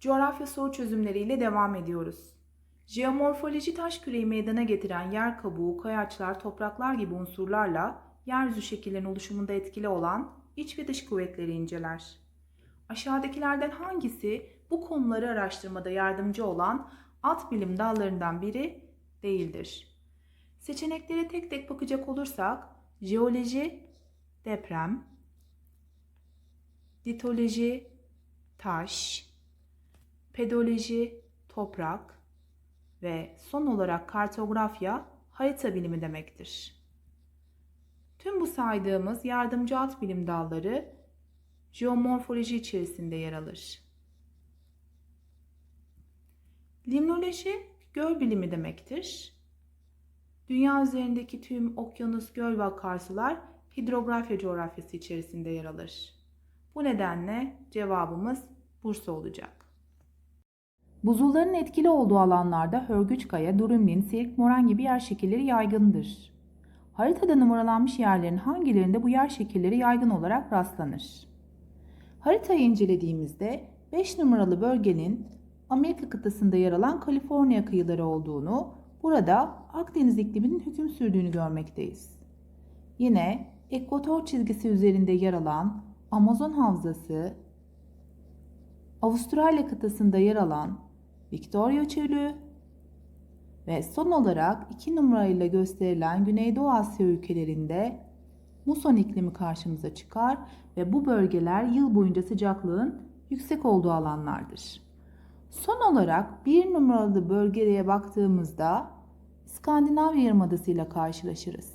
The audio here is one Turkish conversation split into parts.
Coğrafya soru çözümleriyle devam ediyoruz. Jeomorfoloji taş küreyi meydana getiren yer kabuğu, kayaçlar, topraklar gibi unsurlarla yeryüzü şekillerinin oluşumunda etkili olan iç ve dış kuvvetleri inceler. Aşağıdakilerden hangisi bu konuları araştırmada yardımcı olan alt bilim dallarından biri değildir? Seçeneklere tek tek bakacak olursak jeoloji, deprem, litoloji, taş, pedoloji, toprak ve son olarak kartografya harita bilimi demektir. Tüm bu saydığımız yardımcı alt bilim dalları jeomorfoloji içerisinde yer alır. Limnoloji göl bilimi demektir. Dünya üzerindeki tüm okyanus, göl ve akarsular hidrografya coğrafyası içerisinde yer alır. Bu nedenle cevabımız Bursa olacak. Buzulların etkili olduğu alanlarda hörgüç kaya, durumlin, silik, moran gibi yer şekilleri yaygındır. Haritada numaralanmış yerlerin hangilerinde bu yer şekilleri yaygın olarak rastlanır? Haritayı incelediğimizde 5 numaralı bölgenin Amerika kıtasında yer alan Kaliforniya kıyıları olduğunu, burada Akdeniz ikliminin hüküm sürdüğünü görmekteyiz. Yine ekvator çizgisi üzerinde yer alan Amazon Havzası, Avustralya kıtasında yer alan Victoria Çölü ve son olarak 2 numarayla gösterilen Güneydoğu Asya ülkelerinde muson iklimi karşımıza çıkar ve bu bölgeler yıl boyunca sıcaklığın yüksek olduğu alanlardır. Son olarak bir numaralı bölgeye baktığımızda İskandinavya Yarımadası ile karşılaşırız.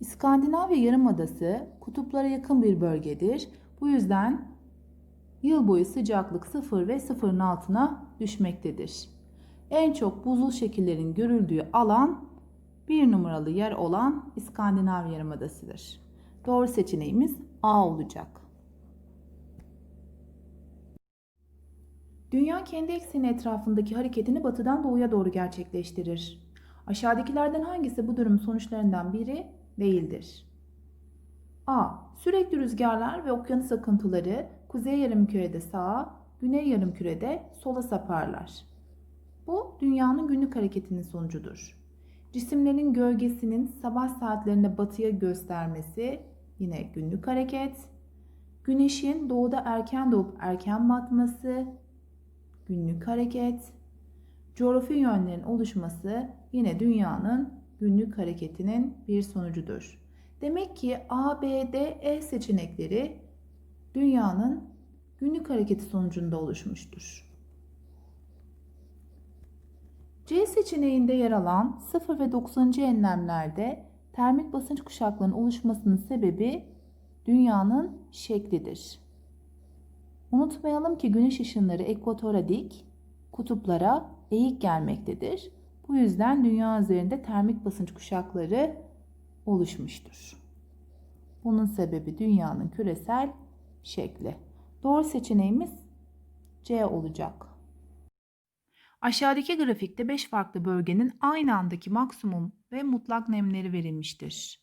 İskandinavya Yarımadası kutuplara yakın bir bölgedir. Bu yüzden yıl boyu sıcaklık 0 ve 0'ın altına düşmektedir. En çok buzul şekillerin görüldüğü alan bir numaralı yer olan İskandinav Yarımadası'dır. Doğru seçeneğimiz A olacak. Dünya kendi ekseni etrafındaki hareketini batıdan doğuya doğru gerçekleştirir. Aşağıdakilerden hangisi bu durum sonuçlarından biri değildir? A. Sürekli rüzgarlar ve okyanus akıntıları kuzey yarımkürede sağa, güney yarımkürede sola saparlar. Bu dünyanın günlük hareketinin sonucudur. Cisimlerin gölgesinin sabah saatlerinde batıya göstermesi yine günlük hareket. Güneşin doğuda erken doğup erken batması günlük hareket. Coğrafi yönlerin oluşması yine dünyanın günlük hareketinin bir sonucudur. Demek ki A, B, D, E seçenekleri dünyanın günlük hareketi sonucunda oluşmuştur. C seçeneğinde yer alan 0 ve 90. enlemlerde termik basınç kuşaklarının oluşmasının sebebi dünyanın şeklidir. Unutmayalım ki güneş ışınları ekvatora dik, kutuplara eğik gelmektedir. Bu yüzden dünya üzerinde termik basınç kuşakları oluşmuştur. Bunun sebebi dünyanın küresel şekli. Doğru seçeneğimiz C olacak. Aşağıdaki grafikte 5 farklı bölgenin aynı andaki maksimum ve mutlak nemleri verilmiştir.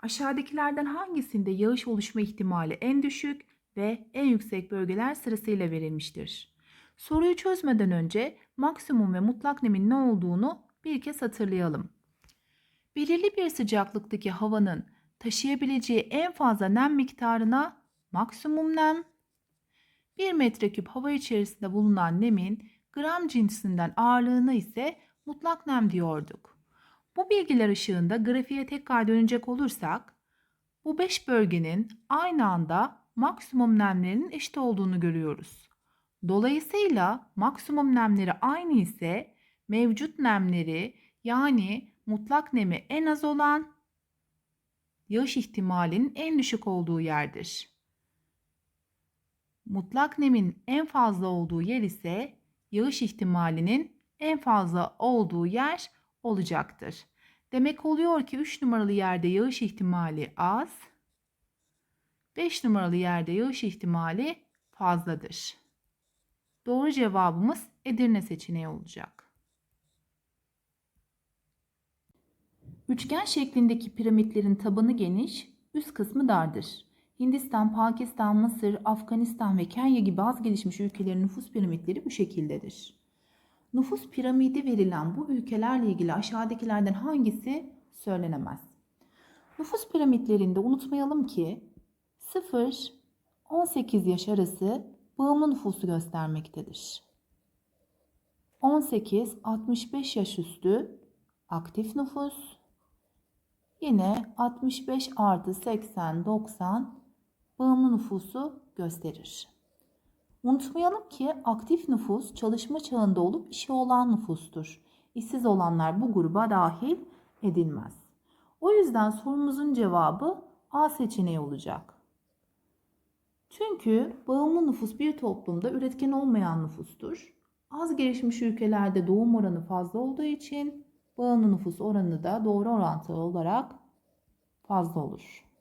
Aşağıdakilerden hangisinde yağış oluşma ihtimali en düşük ve en yüksek bölgeler sırasıyla verilmiştir? Soruyu çözmeden önce maksimum ve mutlak nemin ne olduğunu bir kez hatırlayalım. Belirli bir sıcaklıktaki havanın taşıyabileceği en fazla nem miktarına maksimum nem, 1 metreküp hava içerisinde bulunan nemin gram cinsinden ağırlığına ise mutlak nem diyorduk. Bu bilgiler ışığında grafiğe tekrar dönecek olursak bu 5 bölgenin aynı anda maksimum nemlerinin eşit olduğunu görüyoruz. Dolayısıyla maksimum nemleri aynı ise mevcut nemleri yani mutlak nemi en az olan yağış ihtimalinin en düşük olduğu yerdir. Mutlak nemin en fazla olduğu yer ise yağış ihtimalinin en fazla olduğu yer olacaktır. Demek oluyor ki 3 numaralı yerde yağış ihtimali az, 5 numaralı yerde yağış ihtimali fazladır. Doğru cevabımız Edirne seçeneği olacak. Üçgen şeklindeki piramitlerin tabanı geniş, üst kısmı dardır. Hindistan, Pakistan, Mısır, Afganistan ve Kenya gibi az gelişmiş ülkelerin nüfus piramitleri bu şekildedir. Nüfus piramidi verilen bu ülkelerle ilgili aşağıdakilerden hangisi söylenemez? Nüfus piramitlerinde unutmayalım ki 0-18 yaş arası bağımlı nüfusu göstermektedir. 18-65 yaş üstü aktif nüfus. Yine 65 artı 80-90 bağımlı nüfusu gösterir. Unutmayalım ki aktif nüfus çalışma çağında olup işi olan nüfustur. İşsiz olanlar bu gruba dahil edilmez. O yüzden sorumuzun cevabı A seçeneği olacak. Çünkü bağımlı nüfus bir toplumda üretken olmayan nüfustur. Az gelişmiş ülkelerde doğum oranı fazla olduğu için bağımlı nüfus oranı da doğru orantılı olarak fazla olur.